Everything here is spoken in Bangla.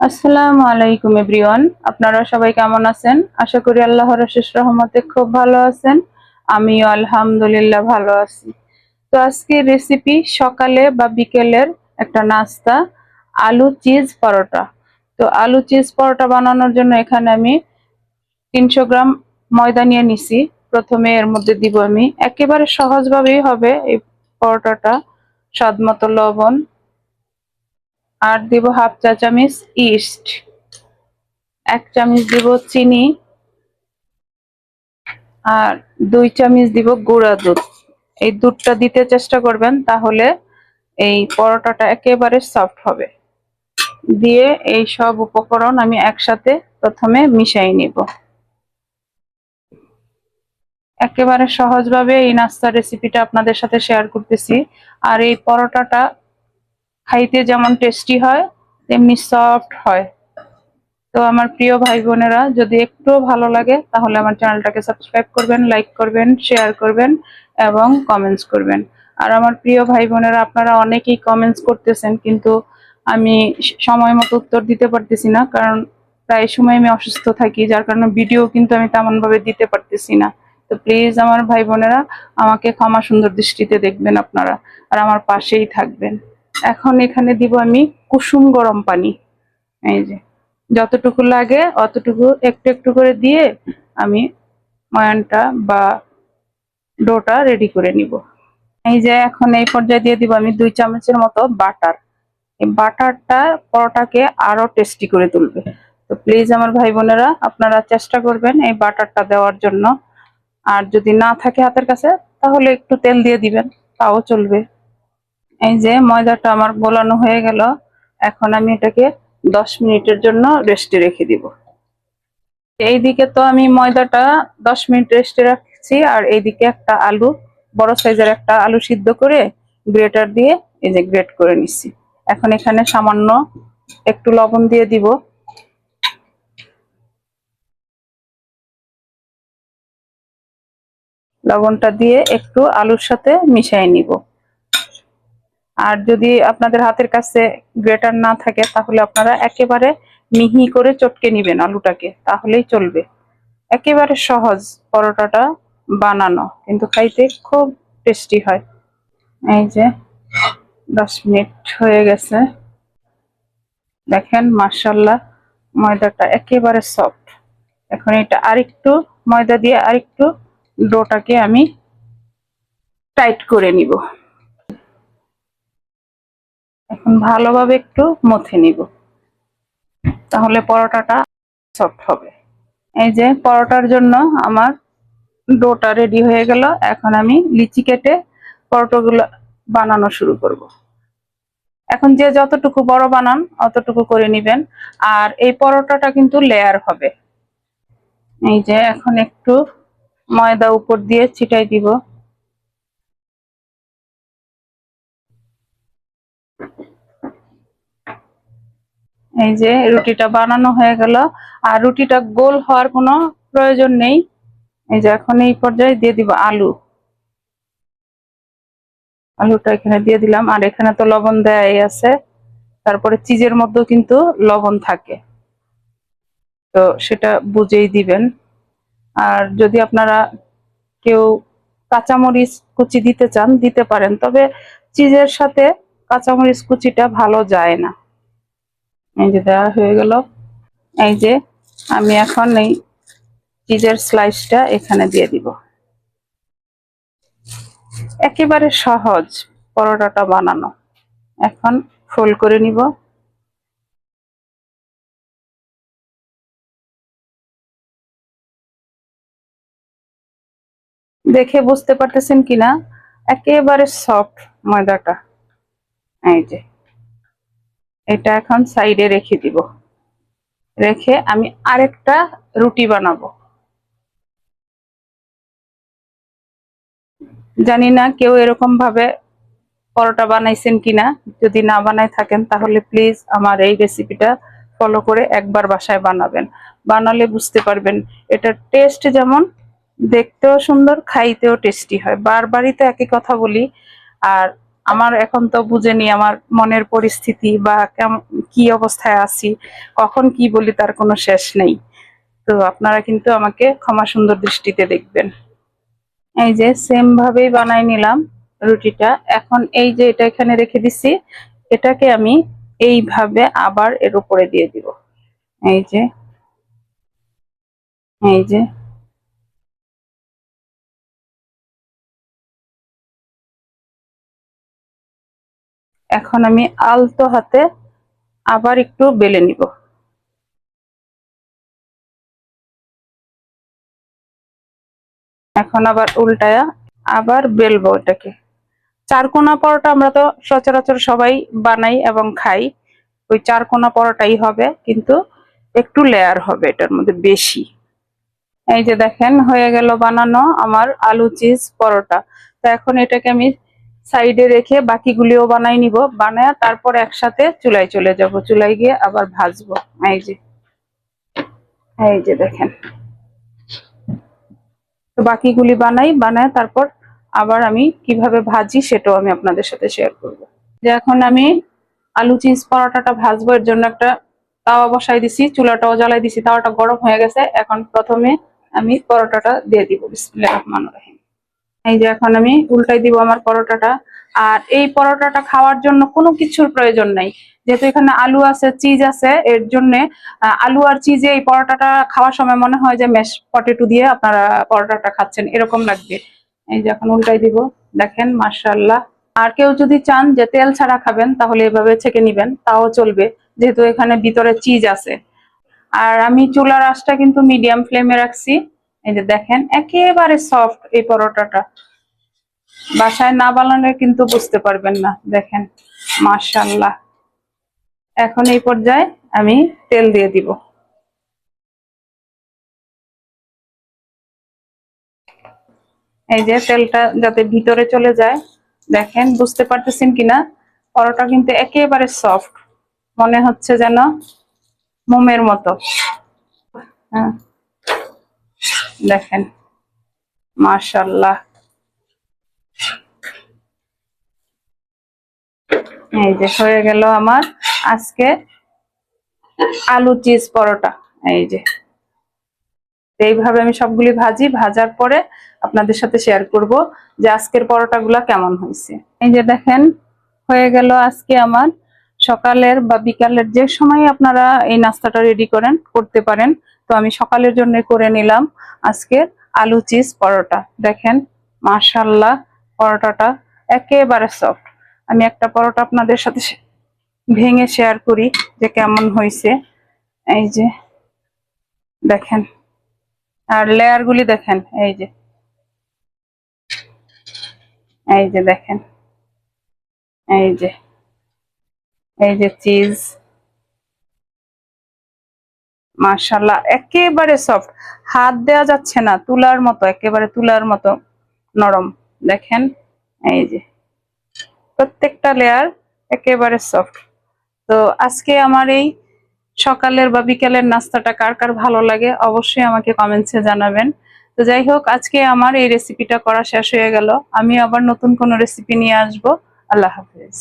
আসসালামু আলাইকুম, এভরিওয়ান। আপনারা সবাই কেমন আছেন? আশা করি আল্লাহর শেষ রহমতে খুব ভালো আছেন। আমিও আলহামদুলিল্লাহ ভালো আছি। তো আজকের রেসিপি সকালে বা বিকেলের একটা নাস্তা, আলু চিজ পরোটা। তো আলু চিজ পরোটা বানানোর জন্য এখানে আমি তিনশো গ্রাম ময়দা নিয়ে নিছি। প্রথমে এর মধ্যে দিব আমি। একেবারে সহজভাবেই হবে এই পরোটাটা। স্বাদ মতো লবণ। আর দিব হাফ চা চামচ ইস্ট। এক চামচ দিব চিনি। আর দুই চামচ দিব গুঁড়া দুধ। এই দুধটা দিতে চেষ্টা করবেন, তাহলে এই পরোটাটা একেবারে সফট হবে। দিয়ে এই সব উপকরণ আমি একসাথে প্রথমে মিশাই নিব। একেবারে সহজভাবে এই নাস্তার রেসিপিটা আপনাদের সাথে শেয়ার করতেছি। আর এই পরোটাটা খাইতে যেমন টেস্টি হয়, তেমনি সফট হয়। তো আমার প্রিয় ভাই বোনেরা যদি একটু ভালো লাগে, তাহলে আমার চ্যানেলটাকে সাবস্ক্রাইব করবেন লাইক করবেন শেয়ার করবেন এবং কমেন্টস করবেন। আর আমার প্রিয় ভাই বোনেরা আপনারা অনেকেই কমেন্টস করতেছেন, কিন্তু আমি সময় মতো উত্তর দিতে পারতেছি না, কারণ প্রায় সময় আমি অসুস্থ থাকি, যার কারণে ভিডিও কিন্তু আমি তেমনভাবে দিতে পারতেছি না। তো প্লিজ আমার ভাই বোনেরা, আমাকে ক্ষমা সুন্দর দৃষ্টিতে দেখবেন আপনারা, আর আমার পাশেই থাকবেন। এখন এখানে দিব আমি কুসুম গরম পানি। এই যে, যতটুকু লাগে অতটুকু একটু একটু করে দিয়ে আমি ময়ানটা বা ডোটা রেডি করে নিব। এই যে, এখন এই পর্যায়ে দিয়ে দিব আমি দুই চামচের মতো বাটার। বাটারটা পরোটাকে আরও টেস্টি করে তুলবে। তো প্লিজ আমার ভাই বোনেরা, আপনারা চেষ্টা করবেন এই বাটারটা দেওয়ার জন্য। আর যদি না থাকে হাতের কাছে, তাহলে একটু তেল দিয়ে দিবেন, তাও চলবে। এই যে ময়দাটা আমার গোলানো হয়ে গেল, এখন আমি এটাকে দশ মিনিটের জন্য রেস্টে রেখে দিব। এইদিকে তো আমি ময়দাটা দশ মিনিট রেস্টে রাখছি, আর এইদিকে একটা আলু, বড় সাইজের একটা আলু সিদ্ধ করে গ্রেটার দিয়ে এই যে গ্রেট করে নিচ্ছি। এখন এখানে সামান্য একটু লবণ দিয়ে দিব। লবণটা দিয়ে একটু আলুর সাথে মিশিয়ে নিব। আর যদি আপনাদের হাতের কাছে গ্রেটার না থাকে, তাহলে আপনারা একেবারে মিহি করে চটকে নিবেন আলুটাকে, তাহলেই চলবে। একেবারে সহজ পরোটাটা বানানো, কিন্তু খাইতে খুব টেস্টি হয়। এই যে, দশ মিনিট হয়ে গেছে। দেখেন মার্শাল্লাহ ময়দাটা একেবারে সফট। এখন এটা আরেকটু ময়দা দিয়ে আরেকটু ডোটাকে আমি টাইট করে নিব। এখন ভালোভাবে একটু মথে নিব। তাহলে পরোটাটা সফট হবে। এই যে পরোটার জন্য আমার ডোটা রেডি হয়ে গেল। এখন আমি লিচি কেটে পরোটাগুলো বানানো শুরু করব। এখন যে যতটুকু বড় বানান অতটুকু করে নিবেন। আর এই পরোটাটা কিন্তু লেয়ার হবে। এই যে এখন একটু ময়দা উপর দিয়ে ছিটাই দিব। এই যে রুটিটা বানানো হয়ে গেল। আর রুটিটা গোল হওয়ার কোনো প্রয়োজন নেই। এই যে এখন এই পর্যায়ে দিয়ে দিব আলু। আলুটা এখানে দিয়ে দিলাম। আর এখানে তো লবণ দেয়াই আছে। তারপরে চিজের মধ্যেও কিন্তু লবণ থাকে। তো সেটা বুঝেই দিবেন। আর যদি আপনারা কেউ কাঁচামরিচ কুচি দিতে চান, দিতে পারেন। তবে চিজের সাথে কাঁচামরিচ কুচিটা ভালো যায় না। এই যে দেওয়া হয়ে গেল। এই যে আমি এখন এই চিজের স্লাইসটা এখানে দিয়ে দিব। একেবারে সহজ পরোটাটা বানানো। এখন ফোল্ড করে নিব। দেখে বুঝতে পারতেছেন কিনা? একেবারে সফট ময়দাটা। এই যে। এটা এখন সাইডে রেখে দিব। রেখে আমি আরেকটা রুটি বানাবো। জানি না কেউ এরকম ভাবে পরোটা বানাইছেন কিনা। যদি না বানাই থাকেন, তাহলে প্লিজ আমার এই রেসিপিটা ফলো করে একবার বাসায় বানাবেন। বানালে বুঝতে পারবেন, এটার টেস্ট যেমন দেখতেও সুন্দর, খাইতেও টেস্টি হয়। বারবারই তো একই কথা বলি। আর আমার এখন তো বুঝেনি আমার মনের পরিস্থিতি বা কি অবস্থায় আছি, কখন কি বলি তার কোনো শেষ নেই। তো আপনারা কিন্তু আমাকে ক্ষমা সুন্দর দৃষ্টিতে দেখবেন। এই যে সেম ভাবেই বানাই নিলাম রুটিটা। এখন এই যে এটা এখানে রেখে দিছি, এটাকে আমি এইভাবে আবার এর উপরে দিয়ে দিব। এই যে এই যে। এখন আমি আলতো হাতে আবার একটু বেলে নিব। এখন আবার উল্টায়া আবার বেলবো এটাকে চারকোনা পরোটা আমরা তো সচরাচর সবাই বানাই এবং খাই। ওই চারকোনা পরোটাই হবে, কিন্তু একটু লেয়ার হবে এটার মধ্যে বেশি। এই যে দেখেন, হয়ে গেল বানানো আমার আলু চিজ পরোটা। তো এখন এটাকে আমি সাইডে রেখে বাকিগুলিও বানাই নিব। বানায় তারপর একসাথে চুলায় চলে যাব। চুলায় গিয়ে আবার ভাজবো। এই যে। এই যে দেখেন। তো বাকিগুলি বানাই, বানায় তারপর আবার আমি কীভাবে ভাজি সেটাও আমি আপনাদের সাথে শেয়ার করব। যে এখন আমি আলু চিজ পরোটাটা ভাজবো, এর জন্য একটা তাওয়া বসাই দিছি, চুলাটাও জ্বালাই দিছি, তাওয়াটা গরম হয়ে গেছে। এখন প্রথমে আমি পরোটাটা দিয়ে দিব। বিসমিল্লাহির রহমানির রহিম। এই যে এখন আমি উল্টাই দিব আমার পরোটাটা। আর এই পরোটাটা খাওয়ার জন্য কোনো কিছুর প্রয়োজন নাই। যেহেতু এখানে আলু আছে চিজ আছে, এর জন্য আলু আর চিজে এই পরোটাটা খাওয়ার সময় মনে হয় যে ম্যাশ পটেটো দিয়ে আপনারা পরোটাটা খাচ্ছেন, এরকম লাগবে। এই যে এখন উল্টাই দিব, দেখেন মার্শাল্লাহ আর কেউ যদি চান যে তেল ছাড়া খাবেন, তাহলে এভাবে ছেঁকে নিবেন, তাও চলবে, যেহেতু এখানে ভিতরে চিজ আছে। আর আমি চুলার আঁচটা কিন্তু মিডিয়াম ফ্লেমে রাখছি। এই যে দেখেন, একেবারে সফট এই পরোটাটা। বাসায় না বানালে কিন্তু বুঝতে পারবেন না, দেখেন মাশাল্লাহ এখন এই পর্যায়ে আমি তেল দিয়ে দিব। এই যে তেলটা যাতে ভিতরে চলে যায়, দেখেন, বুঝতে পারতেছেন কিনা? পরোটা কিন্তু একেবারে সফট মনে হচ্ছে যেন মোমের মতো। হ্যাঁ। দেখেন মাশাল্লাহ এই যে হয়ে গেল আমার আজকে আলু চিজ পরোটা। এই যে। এইভাবে আমি সবগুলি ভাজি, ভাজার পরে আপনাদের সাথে শেয়ার করব যে আজকের পরোটাগুলা কেমন হয়েছে। এই যে দেখেন, হয়ে গেল আজকে আমার সকালের বা বিকালের যে সময় আপনারা এই নাস্তাটা রেডি করেন, করতে পারেন। তো আমি সকালের জন্য করে নিলাম আজকে আলু চিজ পরোটা। দেখেন মাশাল্লাহ পরোটাটা একেবারে সফট আমি একটা পরোটা আপনাদের সাথে ভেঙে শেয়ার করি যে কেমন হয়েছে। এই যে, দেখেন। আর লেয়ার গুলি দেখেন, এই যে। এই যে, দেখেন। এই যে। এই যে চিজ মাশাল্লাহ একেবারে সফট হাত দেওয়া যাচ্ছে না, তুলার মতো, একেবারে তুলার মতো, নরম। দেখেন, এই যে। প্রত্যেকটা লেয়ার একেবারে সফট তো আজকে আমার এই সকালের বা বিকেলের নাস্তাটা কার কার ভালো লাগে অবশ্যই আমাকে কমেন্টসে জানাবেন। তো যাই হোক, আজকে আমার এই রেসিপিটা করা শেষ হয়ে গেল। আমি আবার নতুন কোনো রেসিপি নিয়ে আসব। আল্লাহ হাফেজ।